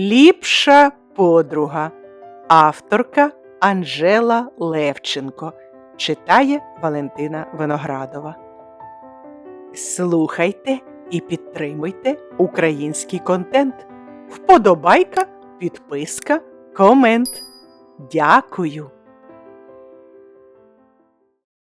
Ліпша подруга. Авторка Анжела Левченко. Читає Валентина Виноградова. Слухайте і підтримуйте український контент. Вподобайка, підписка, комент. Дякую.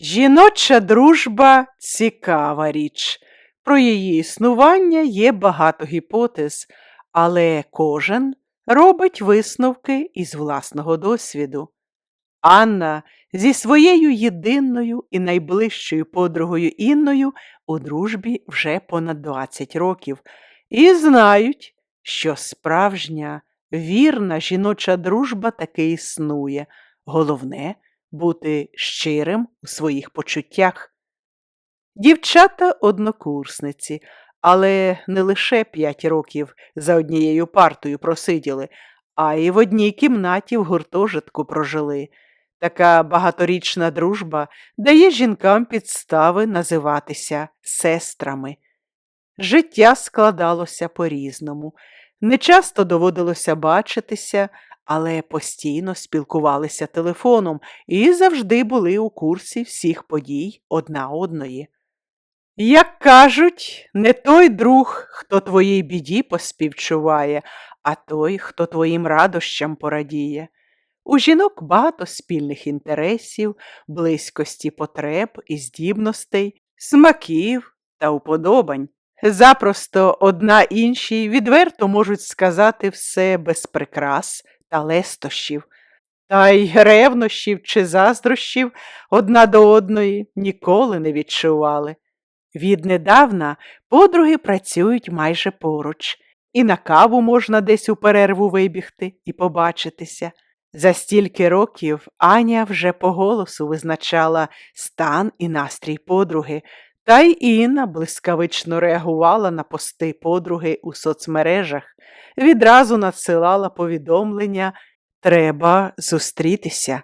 Жіноча дружба цікава річ. Про її існування є багато гіпотез, але кожен робить висновки із власного досвіду. Анна зі своєю єдиною і найближчою подругою Інною у дружбі вже понад 20 років і знають, що справжня вірна жіноча дружба таки існує. Головне бути щирим у своїх почуттях. Дівчата однокурсниці, але не лише п'ять років за однією партою просиділи, а й в одній кімнаті в гуртожитку прожили. Така багаторічна дружба дає жінкам підстави називатися сестрами. Життя складалося по-різному. Нечасто доводилося бачитися, але постійно спілкувалися телефоном і завжди були у курсі всіх подій одна одної. Як кажуть, не той друг, хто твоїй біді поспівчуває, а той, хто твоїм радощам порадіє. У жінок багато спільних інтересів, близькості потреб і здібностей, смаків та уподобань. Запросто одна іншій відверто можуть сказати все без прикрас та лестощів, та й ревнощів чи заздрощів одна до одної ніколи не відчували. Віднедавна подруги працюють майже поруч, і на каву можна десь у перерву вибігти і побачитися. За стільки років Аня вже по голосу визначала стан і настрій подруги, та й Інна блискавично реагувала на пости подруги у соцмережах, відразу надсилала повідомлення Треба зустрітися.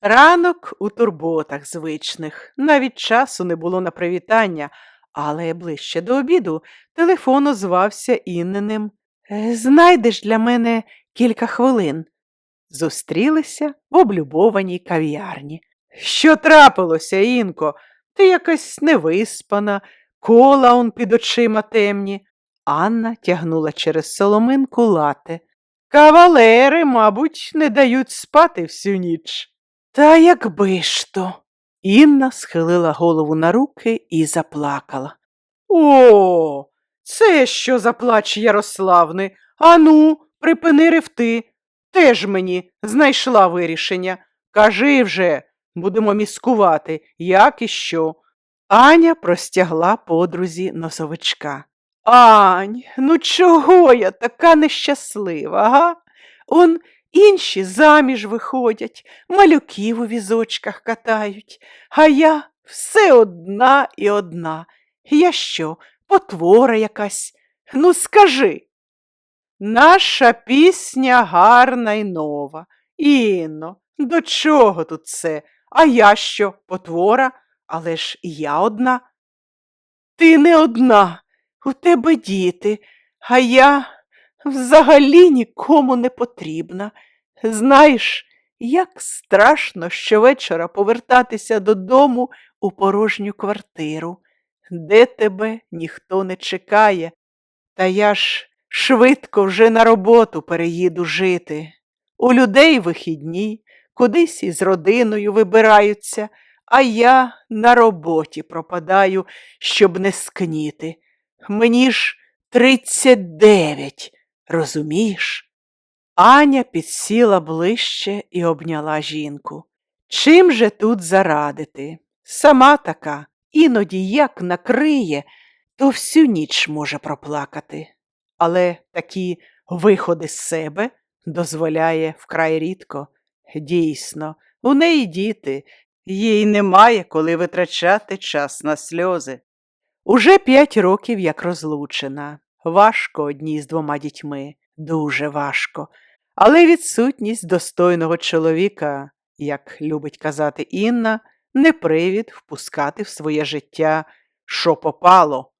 Ранок у турботах звичних, навіть часу не було на привітання, але ближче до обіду телефон озвався Інненим. «Е, Знайдеш для мене кілька хвилин. Зустрілися в облюбованій кав'ярні. Що трапилося, Інко? Ти якась невиспана, кола он під очима темні. Анна тягнула через соломинку лати. Кавалери, мабуть, не дають спати всю ніч. Та якби ж то. Інна схилила голову на руки і заплакала. О, це що за плач Ярославни? Ану, припини ревти. Теж мені знайшла вирішення. Кажи вже, будемо міскувати, як і що. Аня простягла подрузі носовичка. Ань, ну чого я така нещаслива, га? Он інші заміж виходять, малюків у візочках катають, а я все одна і одна. Я що, потвора якась? Ну, скажи. Наша пісня гарна й нова. Інно, до чого тут це? А я що, потвора, але ж і я одна. Ти не одна, у тебе діти, а я взагалі нікому не потрібна. Знаєш, як страшно щовечора повертатися додому у порожню квартиру, де тебе ніхто не чекає, та я ж швидко вже на роботу переїду жити. У людей вихідні, кудись із родиною вибираються, а я на роботі пропадаю, щоб не скніти. Мені ж тридцять дев'ять, розумієш? Аня підсіла ближче і обняла жінку. Чим же тут зарадити? Сама така, іноді як накриє, то всю ніч може проплакати. Але такі виходи з себе дозволяє вкрай рідко. Дійсно, у неї діти, їй немає коли витрачати час на сльози. Уже п'ять років як розлучена. Важко одній з двома дітьми, дуже важко. Але відсутність достойного чоловіка, як любить казати Інна, не привід впускати в своє життя, що попало.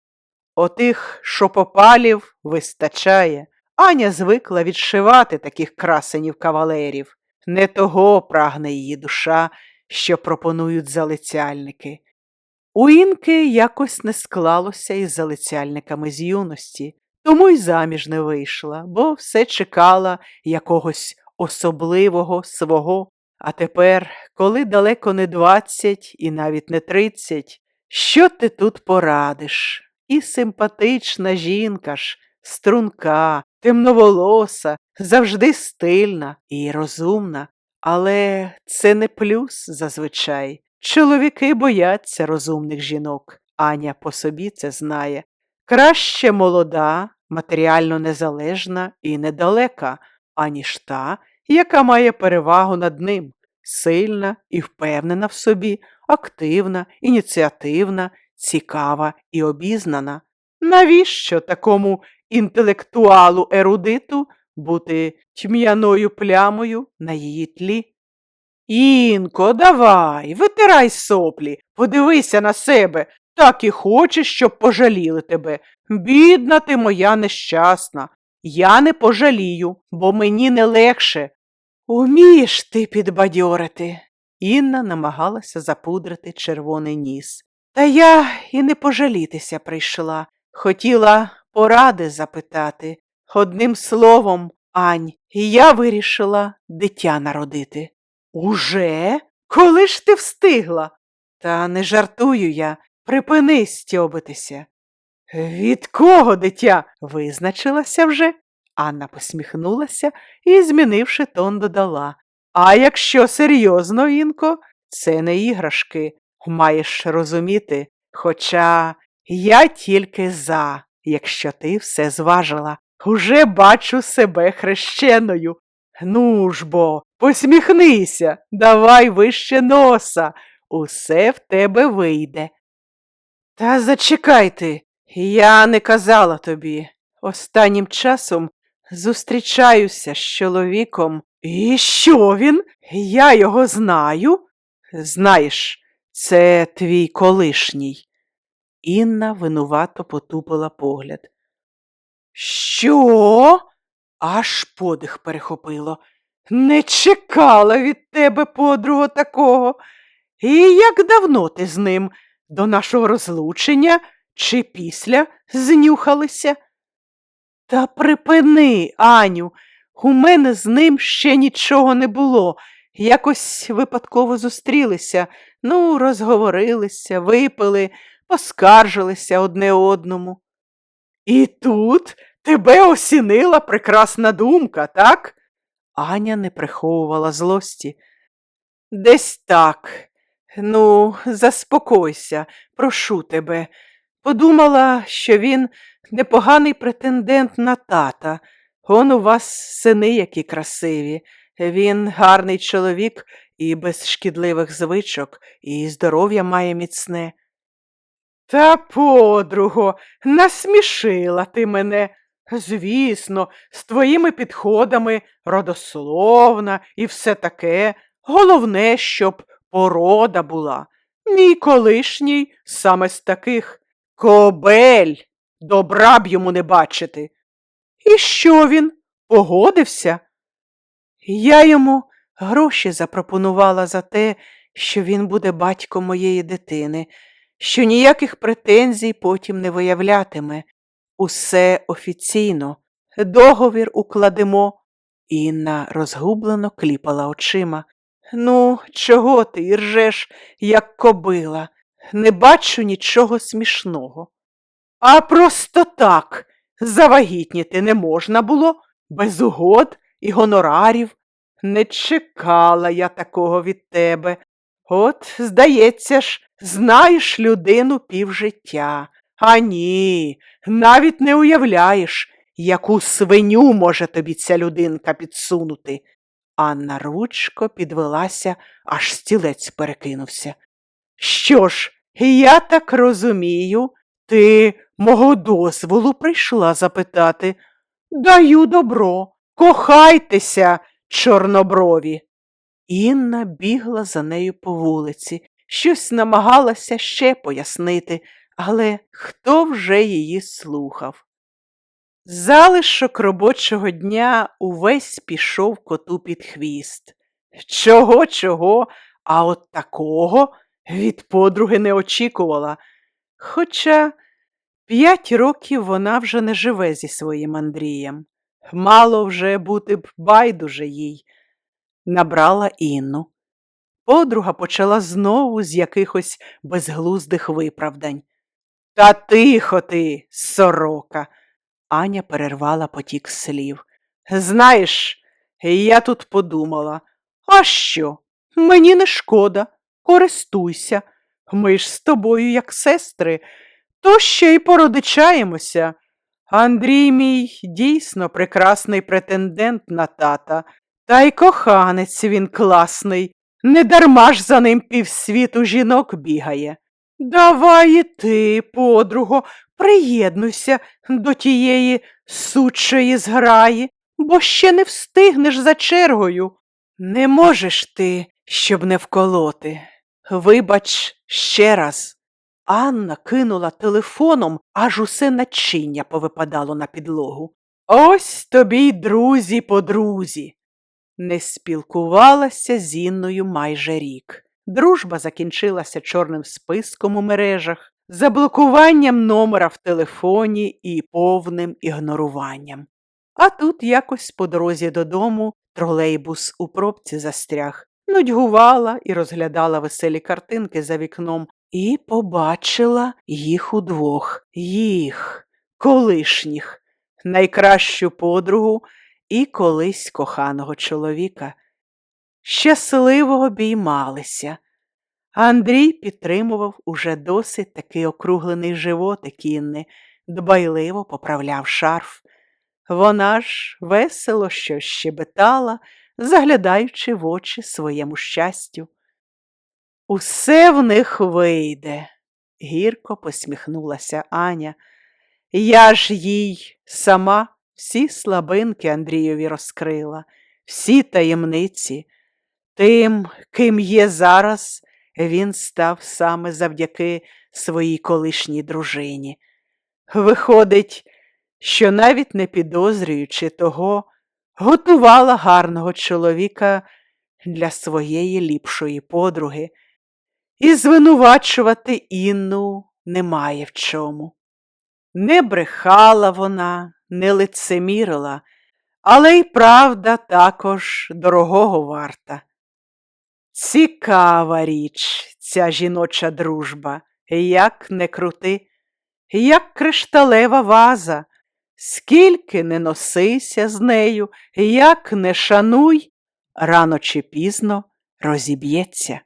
Отих шопопалів вистачає, Аня звикла відшивати таких красенів кавалерів. Не того прагне її душа, що пропонують залицяльники. У Інки якось не склалося із залицяльниками з юності, тому й заміж не вийшла, бо все чекала якогось особливого свого. А тепер, коли далеко не двадцять і навіть не тридцять, що ти тут порадиш? І симпатична жінка ж, струнка, темноволоса, завжди стильна і розумна. Але це не плюс зазвичай. Чоловіки бояться розумних жінок. Аня по собі це знає. Краще молода, матеріально незалежна і недалека, аніж та, яка має перевагу над ним, сильна і впевнена в собі, активна, ініціативна, цікава і обізнана. Навіщо такому інтелектуалу ерудиту бути тьм'яною плямою на її тлі? Інко, давай, витирай соплі, подивися на себе, так і хочеш, щоб пожаліли тебе. Бідна ти моя нещасна. Я не пожалію, бо мені не легше. Умієш ти підбадьорити. Інна намагалася запудрити червоний ніс. Та я і не пожалітися прийшла. Хотіла поради запитати. Одним словом, Ань, я вирішила дитя народити. Уже? Коли ж ти встигла? Та не жартую я, припини стьобитися. Від кого дитя? Визначилася вже? Анна посміхнулася і, змінивши тон, додала. А якщо серйозно, Інко, це не іграшки, маєш розуміти. Хоча я тільки за, якщо ти все зважила. Уже бачу себе хрещеною. Ну ж бо, посміхнися, давай вище носа, усе в тебе вийде. Та зачекай ти, я не казала тобі. Останнім часом зустрічаюся з чоловіком. І що він? Я його знаю. Знаєш, це твій колишній. Інна винувато потупила погляд. Що? Аж подих перехопило. Не чекала від тебе, подруго, такого. І як давно ти з ним до нашого розлучення чи після знюхалися? Та припини, Аню, у мене з ним ще нічого не було. Якось випадково зустрілися, ну, розговорилися, випили, поскаржилися одне одному. І тут тебе осінила прекрасна думка, так? Аня не приховувала злості. Десь так. Ну, заспокойся, прошу тебе. Подумала, що він непоганий претендент на тата. Он у вас сини які красиві. Він гарний чоловік і без шкідливих звичок, і здоров'я має міцне. Та, подруго, насмішила ти мене. Звісно, з твоїми підходами родословна і все таке. Головне, щоб порода була. Мій колишній саме з таких кобель, добра б йому не бачити. І що він? Погодився? Я йому гроші запропонувала за те, що він буде батьком моєї дитини, що ніяких претензій потім не виявлятиме. Усе офіційно, договір укладемо. Інна розгублено кліпала очима. Ну, чого ти і ржеш, як кобила? Не бачу нічого смішного. А просто так завагітніти не можна було, без угод і гонорарів. Не чекала я такого від тебе. От, здається ж, знаєш людину півжиття. А ні, навіть не уявляєш, яку свиню може тобі ця людинка підсунути. Анна ручко підвелася, аж стілець перекинувся. Що ж, я так розумію, ти мого дозволу прийшла запитати. Даю добро, кохайтеся, чорноброві. Інна бігла за нею по вулиці, щось намагалася ще пояснити, але хто вже її слухав? Залишок робочого дня увесь пішов коту під хвіст. Чого, чого, а от такого від подруги не очікувала. Хоча п'ять років вона вже не живе зі своїм Андрієм. Мало вже бути б байдуже їй. Набрала Інну. Подруга почала знову з якихось безглуздих виправдань. Та тихо ти, сорока. Аня перервала потік слів. Знаєш, я тут подумала, а що? Мені не шкода, користуйся. Ми ж з тобою, як сестри, то ще й породичаємося. Андрій мій дійсно прекрасний претендент на тата, та й коханець він класний. Недарма ж за ним півсвіту жінок бігає. Давай і ти, подруго, приєднуйся до тієї сучої зграї, бо ще не встигнеш за чергою. Не можеш ти, щоб не вколоти. Вибач ще раз. Анна кинула телефоном, аж усе начиння повипадало на підлогу. Ось тобі й друзі по друзі. Не спілкувалася з Інною майже рік. Дружба закінчилася чорним списком у мережах, заблокуванням номера в телефоні і повним ігноруванням. А тут якось по дорозі додому тролейбус у пробці застряг, нудьгувала і розглядала веселі картинки за вікном, і побачила їх удвох, їх, колишніх, найкращу подругу і колись коханого чоловіка. Щасливо обіймалися. Андрій підтримував уже досить такий округлений животик Інни, дбайливо поправляв шарф. Вона ж весело щось щебетала, заглядаючи в очі своєму щастю. Усе в них вийде, гірко посміхнулася Аня. Я ж їй сама всі слабинки Андрійові розкрила, всі таємниці. Тим, ким є зараз, він став саме завдяки своїй колишній дружині. Виходить, що навіть не підозрюючи того, готувала гарного чоловіка для своєї ліпшої подруги, і звинувачувати Інну немає в чому. Не брехала вона, не лицемірила, але й правда також дорогого варта. Цікава річ, ця жіноча дружба, як не крути, як кришталева ваза, скільки не носися з нею, як не шануй, рано чи пізно розіб'ється.